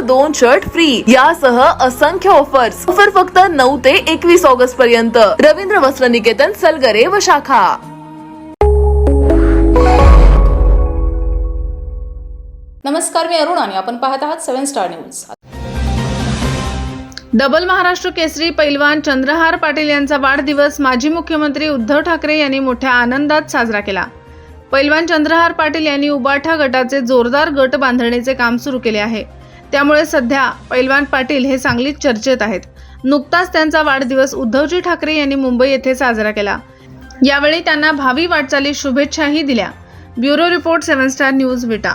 दोन shirt free यासह असंख्य ऑफर्स ऑफर फक्त नऊ ते एकवीस ऑगस्ट पर्यंत. रवींद्र वस्त्र निकेतन सलगरे व शाखा. नमस्कार मी अरुण आणि आपण पाहत आहात seven star news. Double Maharashtra Kesari पैलवान चंद्रहार पाटील यांचा वाढदिवस माजी मुख्यमंत्री उद्धव ठाकरे यांनी मोठ्या आनंदात साजरा केला. पैलवान चंद्रहार पाटील यांनी उबाठा गटाचे जोरदार गट बांधणीचे काम सुरू केले आहे. त्यामुळे सध्या पैलवान पाटील हे सांगलीत चर्चेत आहेत. नुकताच त्यांचा वाढदिवस उद्धवजी ठाकरे यांनी मुंबई येथे साजरा केला. यावेळी त्यांना भावी वाटचाली शुभेच्छाही दिल्या. Bureau report seven star news Vita.